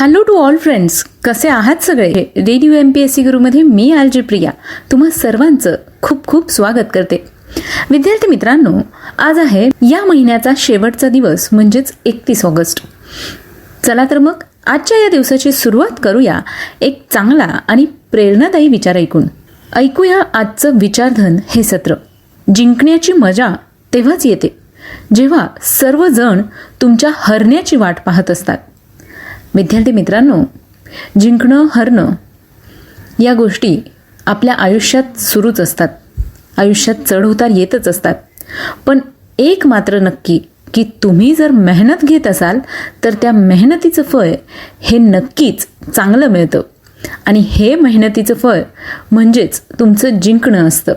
Hello to all friends कसे आहात सगळे? Radio M P S C गुरुमध्ये मी आलजी प्रिया. तुम्हा सर्वांचं खूप खूप स्वागत करते. विद्यार्थी मित्रांनो आज आहे या महिन्याचा शेवटचा दिवस म्हणजेच एकतीस ऑगस्ट. चला तर मग आजच्या या दिवसाची सुरुवात करूया एक चांगला आणि प्रेरणादायी विचार ऐकून. ऐकूया आजचं विचारधन हे सत्र. जिंकण्याची मजा तेव्हाच येते जेव्हा सर्वजण तुमच्या हरण्याची वाट पाहत असतात. विद्यार्थी मित्रांनो जिंकणं हरणं या गोष्टी आपल्या आयुष्यात सुरूच असतात. आयुष्यात चढउतार येतच असतात. पण एक मात्र नक्की की तुम्ही जर मेहनत घेत असाल तर त्या मेहनतीचं फळ हे नक्कीच चांगलं मिळतं. आणि हे मेहनतीचं फळ म्हणजेच तुमचं जिंकणं असतं.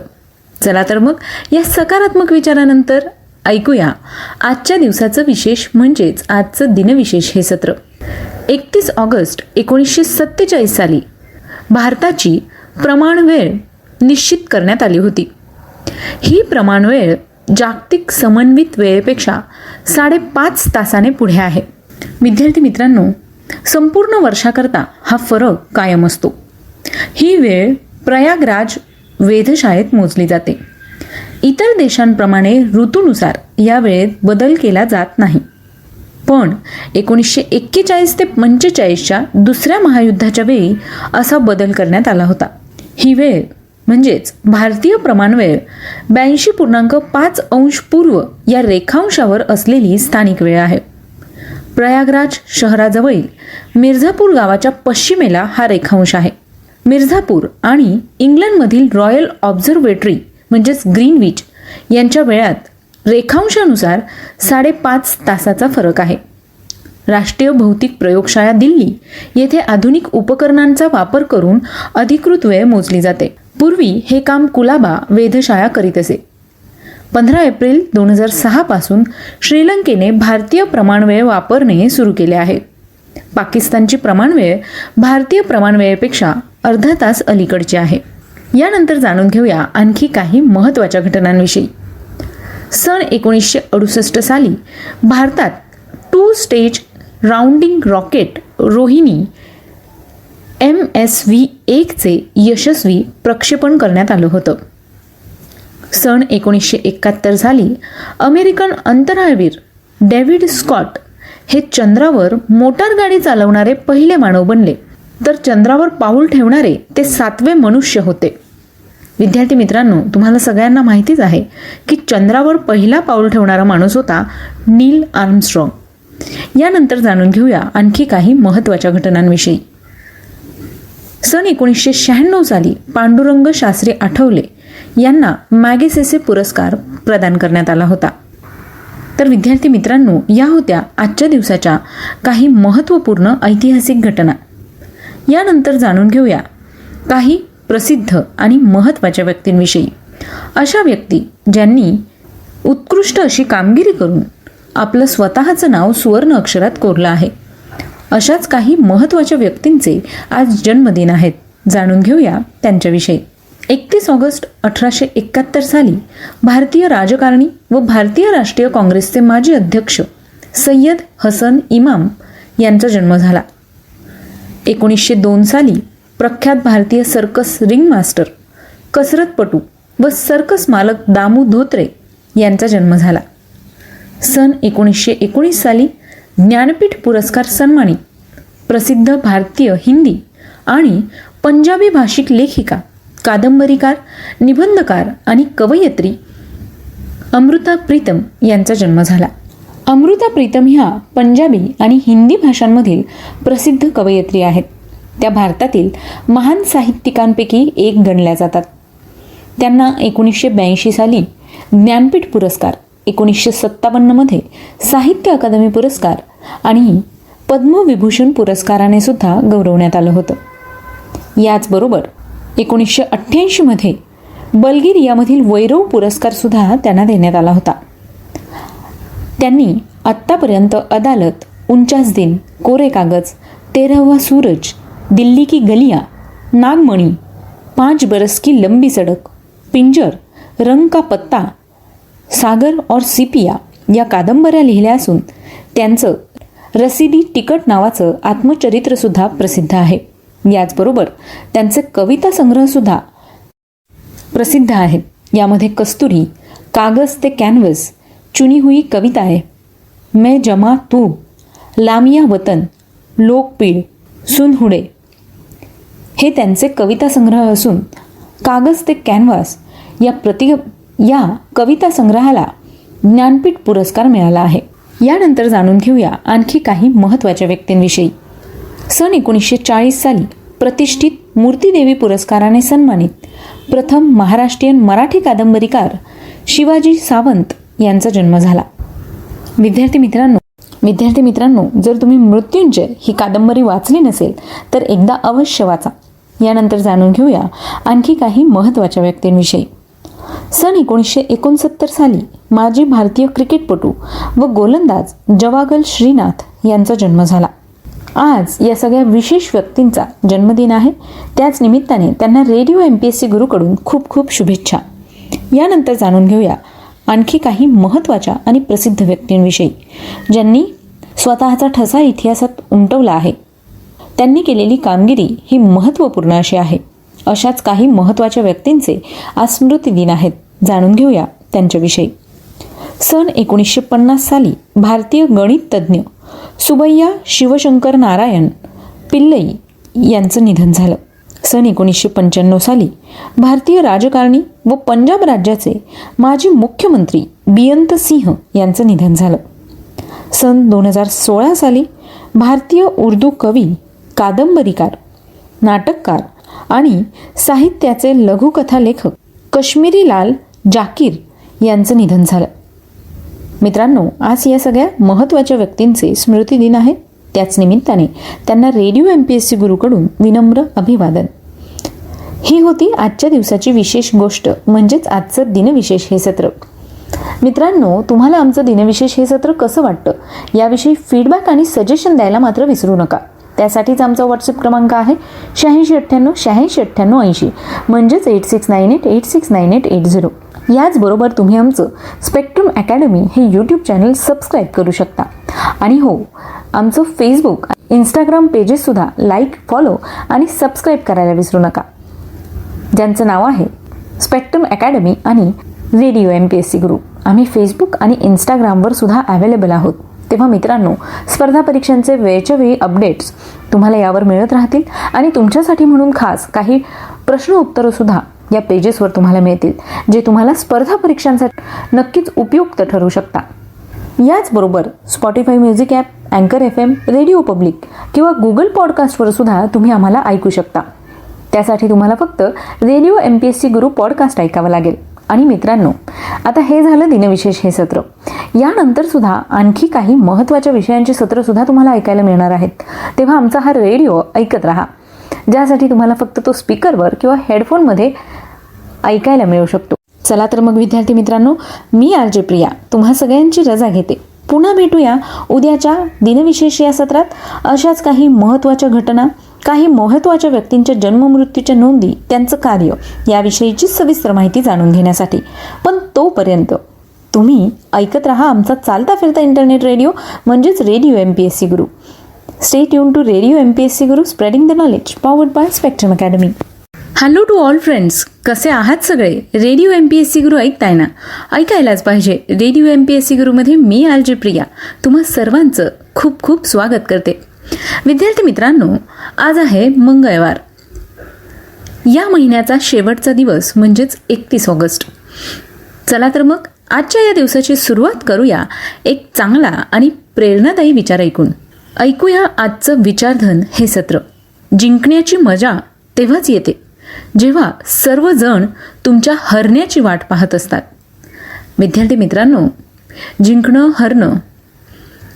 चला तर मग या सकारात्मक विचारानंतर ऐकूया. आजच्या दिवसाचं विशेष म्हणजेच आजचं दिनविशेष हे सत्र. एकतीस ऑगस्ट एकोणीसशे सत्तेचाळीस साली भारताची प्रमाणवेळ निश्चित करण्यात आली होती. ही प्रमाणवेळ जागतिक समन्वित वेळेपेक्षा साडेपाच तासाने पुढे आहे. विद्यार्थी मित्रांनो संपूर्ण वर्षाकरता हा फरक कायम असतो. ही वेळ प्रयागराज वेधशाळेत मोजली जाते. इतर देशांप्रमाणे ऋतूनुसार या वेळेत बदल केला जात नाही. पण एकोणीसशे एक्केचाळीस ते पंचेचाळीसच्या दुसऱ्या महायुद्धाच्या वेळी असा बदल करण्यात आला होता. ही वेळ म्हणजेच भारतीय प्रमाणवेळ ब्याऐंशी पूर्णांक पाच अंश पूर्व या रेखांशावर असलेली स्थानिक वेळ आहे. प्रयागराज शहराजवळील मिर्झापूर गावाच्या पश्चिमेला हा रेखांश आहे. मिर्झापूर आणि इंग्लंडमधील रॉयल ऑब्झर्वेटरी म्हणजेच ग्रीनविच यांच्या वेळात रेखांशानुसार साडेपाच तासाचा फरक आहे. राष्ट्रीय भौतिक प्रयोगशाळा दिल्ली येथे आधुनिक उपकरणांचा वापर करून अधिकृत वेळ मोजली जाते. पूर्वी हे काम कुलाबा वेधशाळा करीत असे. पंधरा एप्रिल दोन हजार सहापासून श्रीलंकेने भारतीय प्रमाणवेळ वापरणे सुरू केले आहे. पाकिस्तानची प्रमाणवेळ भारतीय प्रमाणवेळेपेक्षा अर्धा तास अलीकडची आहे. यानंतर जाणून घेऊया आणखी काही महत्त्वाच्या घटनांविषयी. सन एकोणीसशे अडुसष्ट साली भारतात two stage rounding rocket Rohini M S V एकचे यशस्वी प्रक्षेपण करण्यात आलं होतं. सन एकोणीसशे एकाहत्तर साली अमेरिकन अंतराळवीर डेव्हिड स्कॉट हे चंद्रावर मोटार गाडी चालवणारे पहिले मानव बनले. तर चंद्रावर पाऊल ठेवणारे ते सातवे मनुष्य होते. विद्यार्थी मित्रांनो तुम्हाला सगळ्यांना माहितीच आहे की चंद्रावर पहिला पाऊल ठेवणारा माणूस होता नील आर्मस्ट्रॉंग. यानंतर जाणून घेऊया आणखी काही महत्त्वाच्या घटनांविषयी. सन एकोणीसशे शहाण्णव साली पांडुरंग शास्त्री आठवले यांना मॅगेसेसे पुरस्कार प्रदान करण्यात आला होता. तर विद्यार्थी मित्रांनो या होत्या आजच्या दिवसाच्या काही महत्त्वपूर्ण ऐतिहासिक घटना. यानंतर जाणून घेऊया काही प्रसिद्ध आणि महत्त्वाच्या व्यक्तींविषयी. अशा व्यक्ती ज्यांनी उत्कृष्ट अशी कामगिरी करून आपलं स्वतःचं नाव सुवर्ण अक्षरात कोरलं आहे. अशाच काही महत्त्वाच्या व्यक्तींचे आज जन्मदिन आहेत जाणून घेऊया त्यांच्याविषयी. एकतीस ऑगस्ट अठराशे एकाहत्तर साली भारतीय राजकारणी व भारतीय राष्ट्रीय काँग्रेसचे माजी अध्यक्ष सय्यद हसन इमाम यांचा जन्म झाला. एकोणीसशे दोन साली प्रख्यात भारतीय सर्कस रिंगमास्टर कसरतपटू व सर्कस मालक दामू धोत्रे यांचा जन्म झाला. सन एकोणीसशे एकोणीस साली ज्ञानपीठ पुरस्कार सन्मानित प्रसिद्ध भारतीय हिंदी आणि पंजाबी भाषिक लेखिका कादंबरीकार निबंधकार आणि कवयित्री अमृता प्रीतम यांचा जन्म झाला. अमृता प्रीतम ह्या पंजाबी आणि हिंदी भाषांमधील प्रसिद्ध कवयित्री आहेत. त्या भारतातील महान साहित्यिकांपैकी एक गणल्या जातात. त्यांना एकोणीसशे ब्याऐंशी साली ज्ञानपीठ पुरस्कार एकोणीसशे सत्तावन्नमध्ये साहित्य अकादमी पुरस्कार आणि पद्मविभूषण पुरस्काराने सुद्धा गौरवण्यात आलं होतं. याचबरोबर एकोणीसशे अठ्ठ्याऐंशीमध्ये बल्गेरियामधील वैरव पुरस्कारसुद्धा त्यांना देण्यात आला होता. त्यांनी आत्तापर्यंत अदालत उंचास दिन कोरे कागज तेरहवा सूरज दिल्ली की गलिया नागमणी पाँच बरस की लंबी सड़क पिंजर रंग का पत्ता सागर और सिपिया या कादंबऱ्या लिहिल्या असून त्यांचं रसिदी तिकट नावाचं आत्मचरित्रसुद्धा प्रसिद्ध आहे. याचबरोबर त्यांचे कविता संग्रहसुद्धा प्रसिद्ध आहेत. यामध्ये कस्तुरी कागज ते कॅनव्हस चुनी हुई कविता आहे मैं जमा तू लामिया वतन लोकपीड सुनहुडे. हे त्यांचे कविता संग्रह असून कागज ते कॅनव्हास या प्रति या कविता संग्रहाला ज्ञानपीठ पुरस्कार मिळाला आहे. यानंतर जाणून घेऊया आणखी काही महत्त्वाच्या व्यक्तींविषयी. सन एकोणीसशे चाळीस साली प्रतिष्ठित मूर्तीदेवी पुरस्काराने सन्मानित प्रथम महाराष्ट्रीयन मराठी कादंबरीकार शिवाजी सावंत यांचा जन्म झाला. विद्यार्थी मित्रांनो विद्यार्थी मित्रांनो जर तुम्ही मृत्युंजय ही कादंबरी वाचली नसेल तर एकदा अवश्य वाचा. यानंतर जाणून घेऊया आणखी काही महत्त्वाच्या व्यक्तींविषयी. सन एकोणीसशे एकोणसत्तर साली माजी भारतीय क्रिकेटपटू व गोलंदाज जवागल श्रीनाथ यांचा जन्म झाला. आज या सगळ्या विशेष व्यक्तींचा जन्मदिन आहे. त्याच निमित्ताने त्यांना radio M P S C गुरुकडून खूप खूप शुभेच्छा. यानंतर जाणून घेऊया आणखी काही महत्त्वाच्या आणि प्रसिद्ध व्यक्तींविषयी ज्यांनी स्वतःचा ठसा इतिहासात उमटवला आहे. त्यांनी केलेली कामगिरी ही महत्त्वपूर्ण अशी आहे. अशाच काही महत्त्वाच्या व्यक्तींचे आज स्मृती दिन आहेत जाणून घेऊया त्यांच्याविषयी. सन एकोणीसशे पन्नास साली भारतीय गणित तज्ज्ञ सुबैया शिवशंकर नारायण पिल्लई यांचं निधन झालं. सन एकोणीसशे पंच्याण्णव साली भारतीय राजकारणी व पंजाब राज्याचे माजी मुख्यमंत्री बियंत सिंह यांचं निधन झालं. सन दोन हजार सोळा साली भारतीय उर्दू कवी कादंबरीकार नाटककार आणि साहित्याचे लघुकथा लेखक कश्मीरी लाल जाकीर यांचं निधन झालं. मित्रांनो आज या सगळ्या महत्त्वाच्या व्यक्तींचे स्मृती दिन आहे. त्याच निमित्ताने त्यांना radio M P S C गुरुकडून विनम्र अभिवादन. ही होती आजच्या दिवसाची विशेष गोष्ट म्हणजेच आजचं दिनविशेष हे सत्र. मित्रांनो तुम्हाला आमचं दिनविशेष हे सत्र कसं वाटतं? याविषयी फीडबॅक आणि सजेशन द्यायला मात्र विसरू नका. त्यासाठीच आमचा व्हॉट्सअप क्रमांक आहे शहाऐंशी अठ्ठ्याण्णव शहाऐंशी अठ्ठ्याण्णव ऐंशी म्हणजेच eight six nine eight eight six nine eight eight zero याचबरोबर तुम्ही आमचं स्पेक्ट्रम अकॅडमी हे यूट्यूब चॅनल सबस्क्राईब करू शकता. आणि हो आमचं फेसबुक इंस्टाग्राम पेजेससुद्धा लाईक फॉलो आणि सबस्क्राईब करायला विसरू नका. ज्यांचं नाव आहे स्पेक्ट्रम अकॅडमी आणि radio M P S C group आम्ही फेसबुक आणि इन्स्टाग्रामवर सुद्धा अवेलेबल आहोत. तेव्हा मित्रांनो स्पर्धा परीक्षांचे वेळच्या वेळी अपडेट्स तुम्हाला यावर मिळत राहतील आणि तुमच्यासाठी म्हणून खास काही प्रश्न उत्तरं सुद्धा या पेजेसवर तुम्हाला मिळतील जे तुम्हाला स्पर्धा परीक्षांसाठी नक्कीच उपयुक्त ठरू शकता. याचबरोबर स्पॉटीफाय म्युझिक ॲप अँकर एफ एम रेडिओ पब्लिक किंवा गुगल पॉडकास्टवर सुद्धा तुम्ही आम्हाला ऐकू शकता. त्यासाठी तुम्हाला फक्त radio M P S C Guru podcast ऐकावं लागेल. आणि मित्रांनो आता हे झालं दिनविशेष हे सत्र. यानंतर सुद्धा आणखी काही महत्त्वाच्या विषयांची सत्र सुद्धा तुम्हाला ऐकायला मिळणार आहेत. तेव्हा आमचा हा रेडिओ ऐकत राहा. ज्यासाठी तुम्हाला फक्त तो स्पीकरवर किंवा हेडफोनमध्ये ऐकायला मिळू शकतो. चला तर मग विद्यार्थी मित्रांनो मी आर जे प्रिया. तुम्हा सगळ्यांची रजा घेते. पुन्हा भेटूया उद्याच्या दिनविशेष या सत्रात. अशाच काही महत्त्वाच्या घटना काही महत्त्वाच्या व्यक्तींच्या जन्ममृत्यूच्या नोंदी त्यांचं कार्य याविषयीची सविस्तर माहिती जाणून घेण्यासाठी. पण तोपर्यंत तुम्ही ऐकत राहा आमचा चालता फिरता इंटरनेट रेडिओ म्हणजेच radio M P S C Guru. Stay tune to radio M P S C Guru spreading the knowledge powered by Spectrum Academy hello to all friends कसे आहात सगळे? Radio M P S C Guru ऐकताय ना? ऐकायलाच पाहिजे. Radio M P S C गुरुमध्ये मी आलजी प्रिया. तुम्हा सर्वांचं खूप खूप स्वागत करते. विद्यार्थी मित्रांनो आज आहे मंगळवार. या महिन्याचा शेवटचा दिवस म्हणजेच एकतीस ऑगस्ट. चला तर मग आजच्या या दिवसाची सुरुवात करूया एक चांगला आणि प्रेरणादायी विचार ऐकून. ऐकूया आजचं विचारधन हे सत्र. जिंकण्याची मजा तेव्हाच येते जेव्हा सर्वजण तुमच्या हरण्याची वाट पाहत असतात. विद्यार्थी मित्रांनो जिंकणं हरणं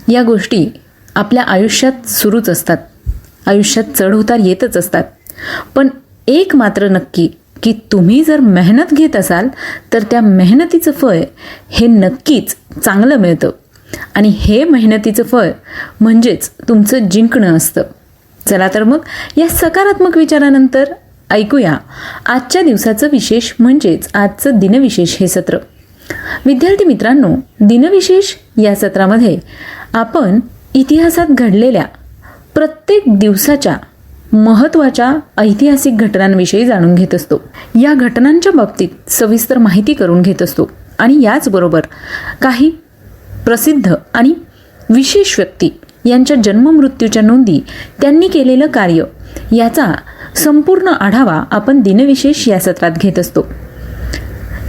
या गोष्टी आपल्या आयुष्यात सुरूच असतात. आयुष्यात चढउतार येतच असतात. पण एक मात्र नक्की की तुम्ही जर मेहनत घेत असाल तर त्या मेहनतीचं फळ हे नक्कीच चांगलं मिळतं. आणि हे मेहनतीचं फळ म्हणजेच तुमचं जिंकणं असतं. चला तर मग या सकारात्मक विचारानंतर ऐकूया. आजच्या दिवसाचं विशेष म्हणजेच आजचं दिनविशेष हे सत्र. विद्यार्थी मित्रांनो दिनविशेष या सत्रामध्ये आपण इतिहासात घडलेल्या प्रत्येक दिवसाच्या महत्त्वाच्या ऐतिहासिक घटनांविषयी जाणून घेत असतो. या घटनांच्या बाबतीत सविस्तर माहिती करून घेत असतो आणि याचबरोबर काही प्रसिद्ध आणि विशेष व्यक्ती यांच्या जन्ममृत्यूच्या नोंदी त्यांनी केलेलं कार्य याचा संपूर्ण आढावा आपण दिनविशेष या सत्रात घेत असतो.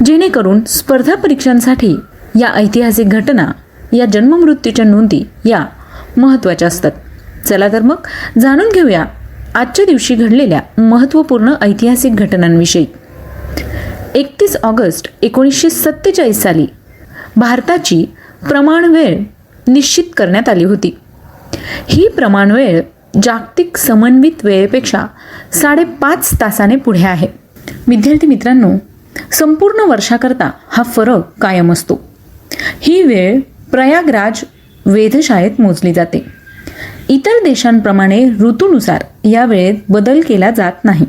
जेणेकरून स्पर्धा परीक्षांसाठी या ऐतिहासिक घटना या जन्ममृत्यूच्या नोंदी या महत्त्वाच्या असतात. चला तर मग जाणून घेऊया आजच्या दिवशी घडलेल्या महत्त्वपूर्ण ऐतिहासिक घटनांविषयी. एकतीस ऑगस्ट एकोणीसशे सत्तेचाळीस साली भारताची प्रमाणवेळ निश्चित करण्यात आली होती. ही प्रमाणवेळ जागतिक समन्वित वेळेपेक्षा साडेपाच तासाने पुढे आहे. विद्यार्थी मित्रांनो संपूर्ण वर्षाकरता हा फरक कायम असतो. ही वेळ प्रयागराज वेधशाळेत मोजली जाते. इतर देशांप्रमाणे ऋतूनुसार या वेळेत बदल केला जात नाही.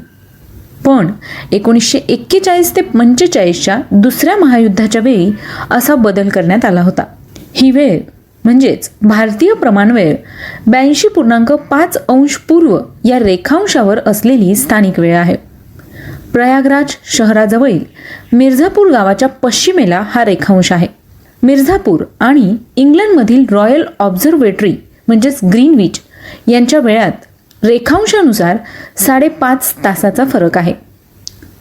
पण एकोणीसशे एक्केचाळीस ते पंचेचाळीसच्या दुसऱ्या महायुद्धाच्या वेळी असा बदल करण्यात आला होता. ही वेळ म्हणजेच भारतीय प्रमाणवेळ ब्याऐंशी पूर्णांक पाच अंश पूर्व या रेखांशावर असलेली स्थानिक वेळ आहे. प्रयागराज शहराजवळील मिर्झापूर गावाच्या पश्चिमेला हा रेखांश आहे. मिर्झापूर आणि इंग्लंडमधील रॉयल ऑब्झर्वेटरी म्हणजेच ग्रीनविच यांच्या वेळात रेखांशानुसार साडेपाच तासाचा फरक आहे.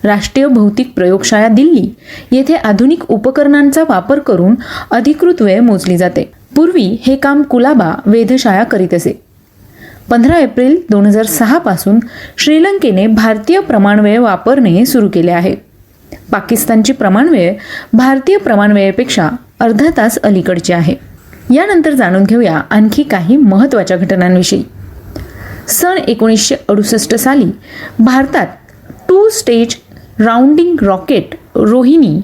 राष्ट्रीय भौतिक प्रयोगशाळा दिल्ली येथे आधुनिक उपकरणांचा वापर करून अधिकृत वेळ मोजली जाते. पूर्वी हे काम कुलाबा वेधशाळा करीत असे. पंधरा एप्रिल दोन हजार सहापासून श्रीलंकेने भारतीय प्रमाणवेळ वापरणे सुरू केले आहे. पाकिस्तानची प्रमाणवेळ भारतीय प्रमाणवेळेपेक्षा अर्धा तास अलीकडची आहे. यानंतर जाणून घेऊया आणखी काही महत्त्वाच्या घटनांविषयी. सन एकोणीसशे अडुसष्ट साली भारतात two stage rounding rocket Rohini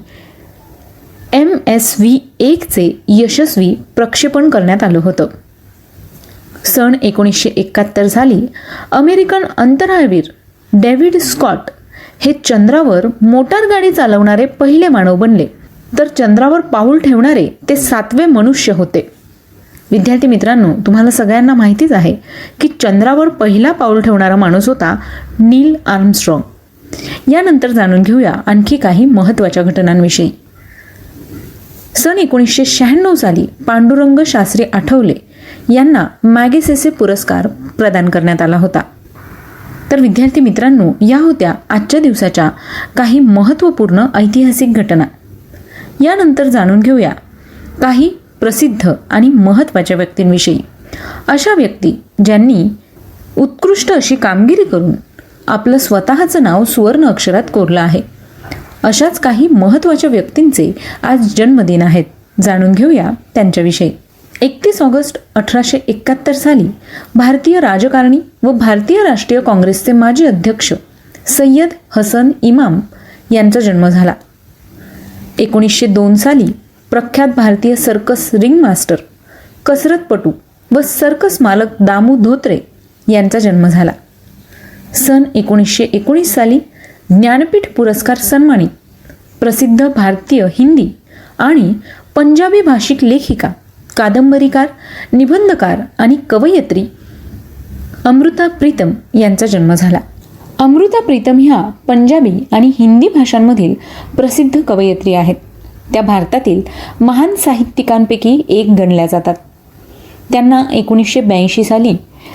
M S V एकचे यशस्वी प्रक्षेपण करण्यात आलं होतं. सन एकोणीसशे एकाहत्तर साली अमेरिकन अंतराळवीर डेव्हिड स्कॉट हे चंद्रावर मोटार गाडी चालवणारे पहिले मानव बनले. तर चंद्रावर पाऊल ठेवणारे ते सातवे मनुष्य होते. विद्यार्थी मित्रांनो तुम्हाला सगळ्यांना माहितीच आहे की चंद्रावर पहिला पाऊल ठेवणारा माणूस होता नील आर्मस्ट्रॉंग. यानंतर जाणून घेऊया आणखी काही महत्त्वाच्या घटनांविषयी. सन एकोणीसशे शहाण्णव साली पांडुरंग शास्त्री आठवले यांना मॅगेसेसे पुरस्कार प्रदान करण्यात आला होता. तर विद्यार्थी मित्रांनो या होत्या आजच्या दिवसाच्या काही महत्त्वपूर्ण ऐतिहासिक घटना. यानंतर जाणून घेऊया. काही प्रसिद्ध आणि महत्त्वाच्या व्यक्तींविषयी. अशा व्यक्ती ज्यांनी उत्कृष्ट अशी कामगिरी करून आपलं स्वतःचं नाव सुवर्ण अक्षरात कोरलं आहे. अशाच काही महत्त्वाच्या व्यक्तींचे आज जन्मदिन आहेत. जाणून घेऊया त्यांच्याविषयी. एकतीस ऑगस्ट अठराशे एकाहत्तर साली भारतीय राजकारणी व भारतीय राष्ट्रीय काँग्रेसचे माजी अध्यक्ष सय्यद हसन इमाम यांचा जन्म झाला. एकोणीसशे दोन साली प्रख्यात भारतीय सर्कस रिंगमास्टर कसरतपटू व सर्कस मालक दामू धोत्रे यांचा जन्म झाला. सन एकोणीसशे एकोणीस साली ज्ञानपीठ पुरस्कार सन्मानित प्रसिद्ध भारतीय हिंदी आणि पंजाबी भाषिक लेखिका कादंबरीकार निबंधकार आणि कवयित्री अमृता प्रीतम यांचा जन्म झाला. अमृता प्रीतम ह्या पंजाबी आणि हिंदी भाषांमधील प्रसिद्ध कवयित्री आहेत. त्या भारतातील महान साहित्यिकांपैकी एक गणल्या जातात. त्यांना एकोणीसशे ब्याऐंशी साली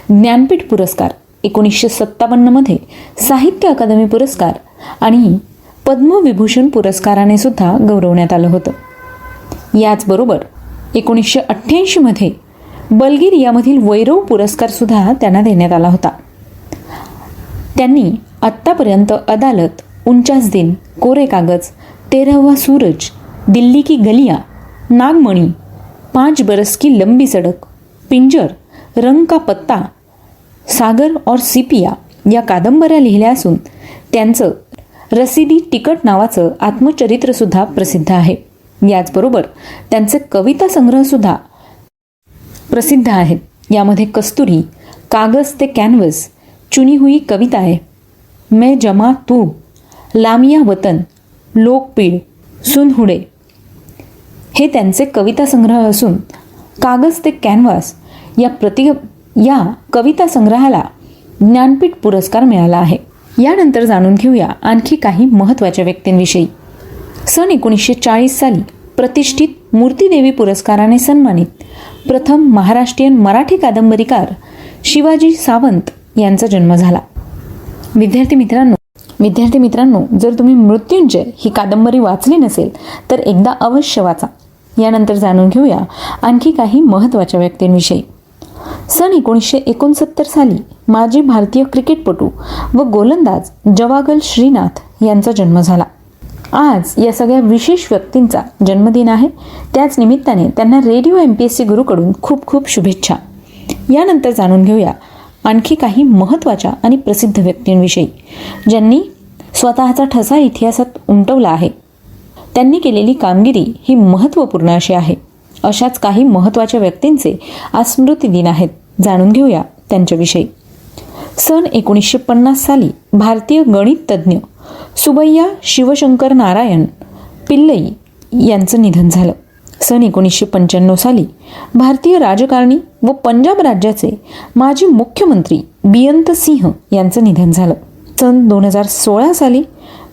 ज्ञानपीठ पुरस्कार एकोणीसशे सत्तावन्नमध्ये साहित्य अकादमी पुरस्कार आणि पद्मविभूषण पुरस्काराने सुद्धा गौरवण्यात आलं होतं. याचबरोबर एकोणीसशे अठ्ठ्याऐंशीमध्ये बल्गेरियामधील वैरव पुरस्कारसुद्धा त्यांना देण्यात आला होता. त्यांनी आत्तापर्यंत अदालत उंचास दिन कोरे कागज तेरहवा सूरज दिल्ली की गलिया नागमणी पाँच बरस की लंबी सडक पिंजर रंग का पत्ता सागर और सिपिया या कादंबऱ्या लिहिल्या असून त्यांचं रसिदी तिकट नावाचं आत्मचरित्रसुद्धा प्रसिद्ध आहे. याचबरोबर त्यांचे कविता संग्रहसुद्धा प्रसिद्ध आहेत. यामध्ये कस्तुरी कागज ते कॅनव्हस चुनी हुई कविता आहे मैं जमा तू। लामिया वतन। लोकपीड सुनहुडे हे त्यांचे कविता संग्रह असून कागज ते कॅनव्हास या प्रति या कविता संग्रहाला ज्ञानपीठ पुरस्कार मिळाला आहे. यानंतर जाणून घेऊया आणखी काही महत्त्वाच्या व्यक्तींविषयी. सन एकोणीसशे चाळीस साली प्रतिष्ठित मूर्तीदेवी पुरस्काराने सन्मानित प्रथम महाराष्ट्रीयन मराठी कादंबरीकार शिवाजी सावंत यांचा जन्म झाला. विद्यार्थी मित्रांनो विद्यार्थी मित्रांनो जर तुम्ही मृत्युंजय ही कादंबरी वाचली नसेल तर एकदा अवश्य वाचा. यानंतर जाणून घेऊया आणखी काही महत्त्वाच्या व्यक्तींविषयी. सन एकोणीसशे एकोणसत्तर साली माजी भारतीय क्रिकेटपटू व गोलंदाज जवागल श्रीनाथ यांचा जन्म झाला. आज या सगळ्या विशेष व्यक्तींचा जन्मदिन आहे. त्याच निमित्ताने त्यांना radio M P S C गुरुकडून खूप खूप शुभेच्छा. यानंतर जाणून घेऊया आणखी काही महत्त्वाच्या आणि प्रसिद्ध व्यक्तींविषयी ज्यांनी स्वतःचा ठसा इतिहासात उमटवला आहे. त्यांनी केलेली कामगिरी ही महत्त्वपूर्ण अशी आहे. अशाच काही महत्त्वाच्या व्यक्तींचे आज स्मृती दिन आहेत जाणून घेऊया त्यांच्याविषयी. सन एकोणीसशे पन्नास साली भारतीय गणित तज्ज्ञ सुबैया शिवशंकर नारायण पिल्लई यांचं निधन झालं. सन एकोणीसशे पंच्याण्णव साली भारतीय राजकारणी व पंजाब राज्याचे माजी मुख्यमंत्री बियंत सिंह यांचं निधन झालं. सन दोन हजार सोळा साली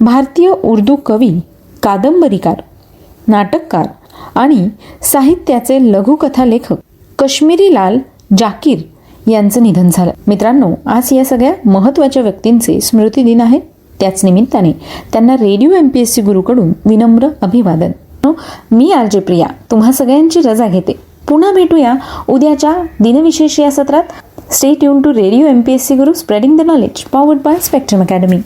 भारतीय उर्दू कवी कादंबरीकार नाटककार आणि साहित्याचे लघुकथा लेखक कश्मीरी लाल जाकीर यांचं निधन झालं. मित्रांनो आज या सगळ्या महत्त्वाच्या व्यक्तींचे स्मृती दिन आहे. त्याच निमित्ताने त्यांना radio M P S C गुरुकडून विनम्र अभिवादन. मी आर जे प्रिया. तुम्हा सगळ्यांची रजा घेते. पुन्हा भेटूया उद्याच्या दिनविशेष या सत्रात. Stay tune to radio M P S C Guru spreading the knowledge powered by Spectrum Academy